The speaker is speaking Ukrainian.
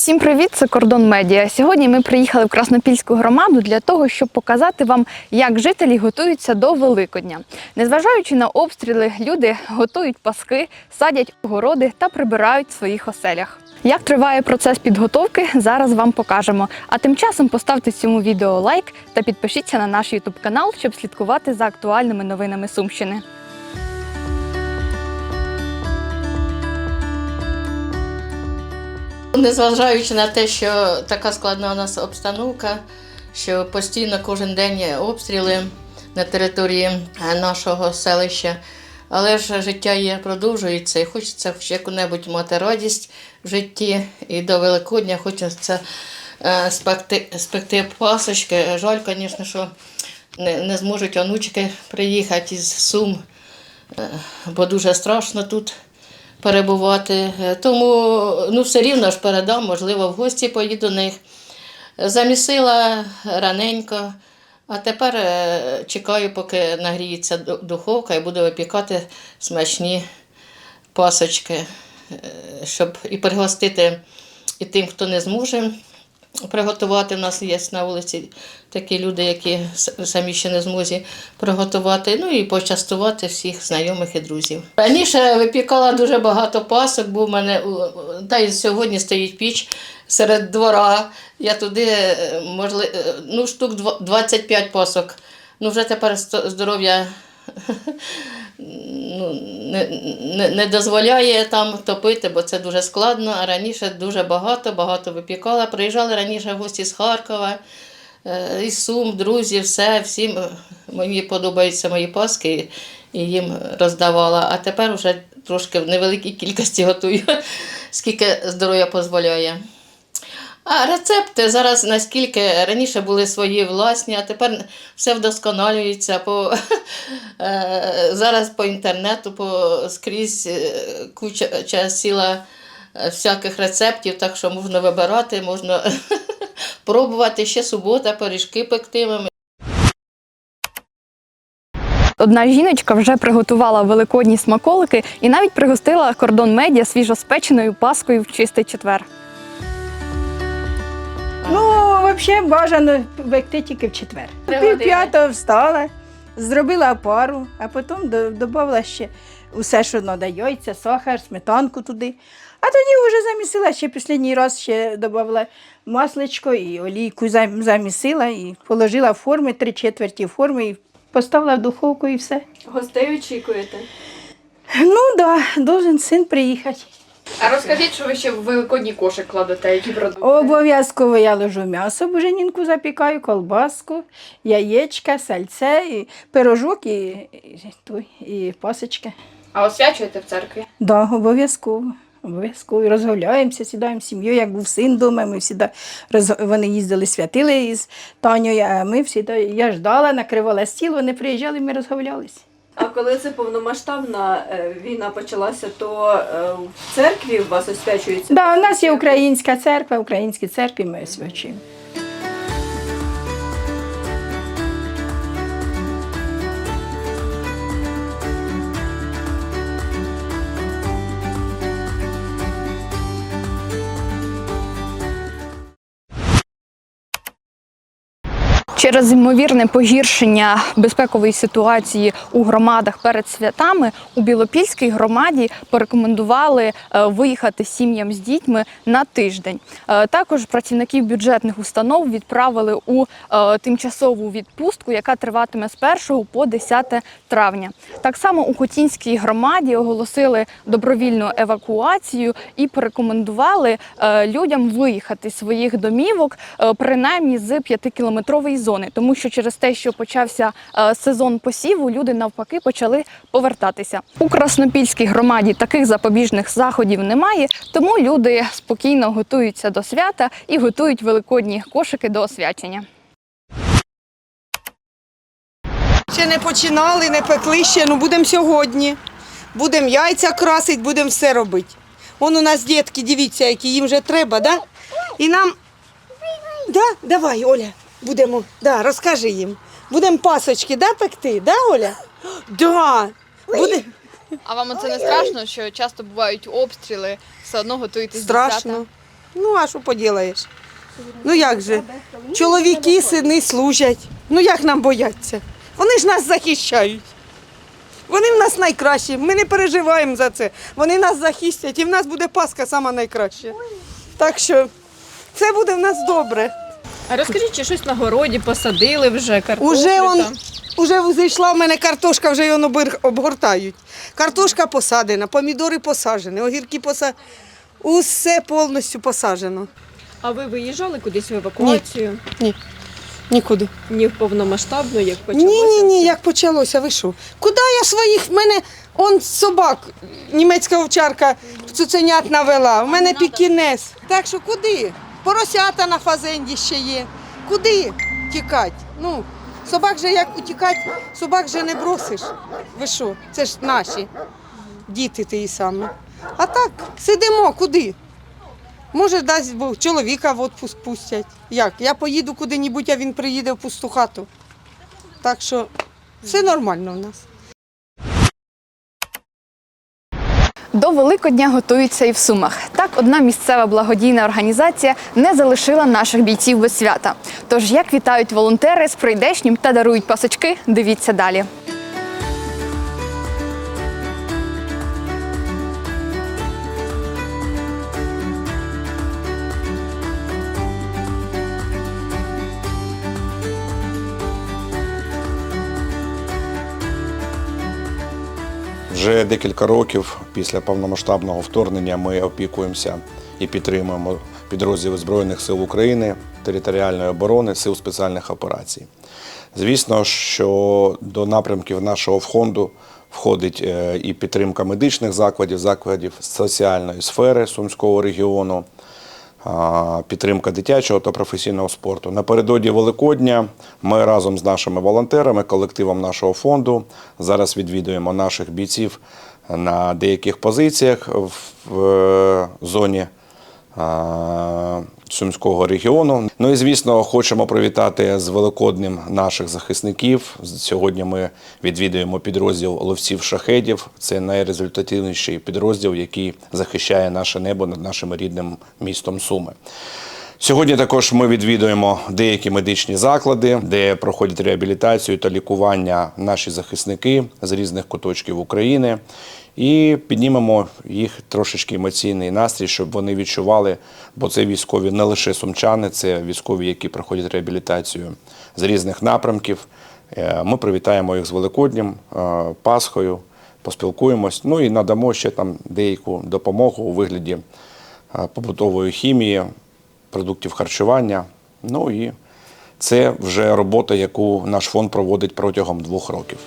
Всім привіт! Це Кордон Медіа. Сьогодні ми приїхали в Краснопільську громаду для того, щоб показати вам, як жителі готуються до Великодня. Незважаючи на обстріли, люди готують паски, садять огороди та прибирають в своїх оселях. Як триває процес підготовки, зараз вам покажемо. А тим часом поставте цьому відео лайк та підпишіться на наш YouTube канал, щоб слідкувати за актуальними новинами Сумщини. Незважаючи на те, що така складна у нас обстановка, що постійно кожен день обстріли на території е, нашого селища, але ж життя є, продовжується і хочеться хоч яку-небудь мати радість в житті. І до Великодня хочеться е, спекти, спекти пасочки. Жаль, звісно, що не, не зможуть онучки приїхати із Сум, е, бо дуже страшно тут перебувати. Е, Тому ну, все рівно ж передам, можливо, в гості поїду до них. Замісила раненько, а тепер е, чекаю, поки нагріється духовка і буду випікати смачні пасочки, е, щоб і пригостити і тим, хто не зможе приготувати. У нас є на вулиці такі люди, які самі ще не змозі приготувати, ну і почастувати всіх знайомих і друзів. Раніше випікала дуже багато пасок, бо в мене та й сьогодні стоїть піч серед двора. Я туди, е, можливо, ну, штук 25 пасок. Ну, вже тепер здоров'я не, не, дозволяє там топити, бо це дуже складно. А раніше дуже багато, багато випікала. Приїжджали раніше гості з Харкова, е, із Сум, друзі, все, всім е, мені подобаються мої паски і їм роздавала. А тепер вже трошки в невеликій кількості готую, скільки здоров'я дозволяє. А рецепти зараз наскільки раніше були свої власні, а тепер все вдосконалюється по е, зараз по інтернету, по скрізь е, куча ча- сіла е, всяких рецептів, так що можна вибирати, можна пробувати ще субота, пиріжки пектимемо. Одна жіночка вже приготувала великодні смаколики і навіть пригостила кордон медіа свіжоспеченою паскою в чистий четвер. Взагалі бажано пекти тільки в четвер. Пів п'ятого встала, зробила пару, а потім до- додавала ще усе, що треба, яйця, сахар, сметанку туди. А тоді вже замісила, ще останній раз ще додавала масличко і олійку замісила і положила в форми, три четверті форми і поставила в духовку і все. Гостей очікуєте. Ну так, да, должен син приїхати. А розкажіть, що ви ще в великодній кошик кладете, які продукти? Обов'язково я ложу м'ясо, буженінку запікаю, колбаску, яєчка, сальце, і пирожок і, і, той, і пасочка. А освячуєте в церкві? Да, обов'язково. Обов'язково. Розгуляємося, сідаємо з сім'єю, як був син вдома, ми всі роз... вони їздили, святили із Танею, а ми всі я ждала, накривала стіл, вони приїжджали, ми розгулялися. А коли це повномасштабна е, війна почалася, то е, в церкві у вас освячується? Да, у нас є українська церква, українські церкві ми освячуємо. Через ймовірне погіршення безпекової ситуації у громадах перед святами у Білопільській громаді порекомендували е, виїхати сім'ям з дітьми на тиждень. Е, Також працівників бюджетних установ відправили у е, тимчасову відпустку, яка триватиме з 1 по 10 травня. Так само у Хотінській громаді оголосили добровільну евакуацію і порекомендували людям виїхати з своїх домівок принаймні з 5-кілометрової зони, тому що через те, що почався е, сезон посіву, люди навпаки почали повертатися. У Краснопільській громаді таких запобіжних заходів немає, тому люди спокійно готуються до свята і готують великодні кошики до освячення. Ще не починали, не пекли ще, ну будемо сьогодні. Будемо яйця красити, будемо все робити. Вон у нас дітки, дивіться, які їм вже треба, да? І нам. Да? Давай, Оля, будемо, да, розкажи їм. Будемо пасочки, да, пекти, да, Оля? Да. Буде... А вам це не страшно, що часто бувають обстріли, все одно готуєтесь Страшно. Ну, а що поділаєш? Ну як же? Чоловіки, сини служать. Ну як нам бояться? Вони ж нас захищають. Вони в нас найкращі, ми не переживаємо за це. Вони нас захистять і в нас буде Пасха сама найкраща. Так що все буде в нас добре. А розкажіть, чи щось на городі посадили вже картоплю Уже он, там? уже зайшла в мене картошка, вже обир- обгортають. Картошка посадена, помідори посаджені, огірки посаджені. Усе повністю посаджено. А ви виїжджали кудись в евакуацію? Ні, нікуди. Ні в повномасштабну, як почалося? Ні, ні, ні, як почалося, ви що? Куди я своїх, в мене он собак, німецька овчарка, цуценят навела, в мене пікінес. Так що куди? Поросята на фазенді ще є. Куди тікати? Ну, собак же як утікати, собак же не бросиш. Ви що? Це ж наші діти ті самі. А так, сидимо, куди? Може, дасть Бог, чоловіка в відпуск пустять. Як? Я поїду куди-небудь, а він приїде в пусту хату. Так що все нормально в нас. До Великодня готуються і в Сумах. Так, одна місцева благодійна організація не залишила наших бійців без свята. Тож, як вітають волонтери з прийдешнім та дарують пасочки, дивіться далі. Вже декілька років після повномасштабного вторгнення ми опікуємося і підтримуємо підрозділи Збройних сил України, територіальної оборони, сил спеціальних операцій. Звісно, що до напрямків нашого фонду входить е, і підтримка медичних закладів, закладів соціальної сфери Сумського регіону, підтримка дитячого та професійного спорту. Напередодні Великодня ми разом з нашими волонтерами, колективом нашого фонду зараз відвідуємо наших бійців на деяких позиціях в, в зоні Сумського регіону. Ну і звісно, хочемо привітати з Великоднем наших захисників. Сьогодні ми відвідуємо підрозділ ловців шахедів. Це найрезультативніший підрозділ, який захищає наше небо над нашим рідним містом Суми. Сьогодні також ми відвідуємо деякі медичні заклади, де проходять реабілітацію та лікування наші захисники з різних куточків України. І піднімемо їх трошечки емоційний настрій, щоб вони відчували, бо це військові не лише сумчани, це військові, які проходять реабілітацію з різних напрямків. Е, Ми привітаємо їх з Великоднім, е, Пасхою, поспілкуємось. Ну і надамо ще там деяку допомогу у вигляді е, побутової хімії, продуктів харчування. Ну і це вже робота, яку наш фонд проводить протягом двох років.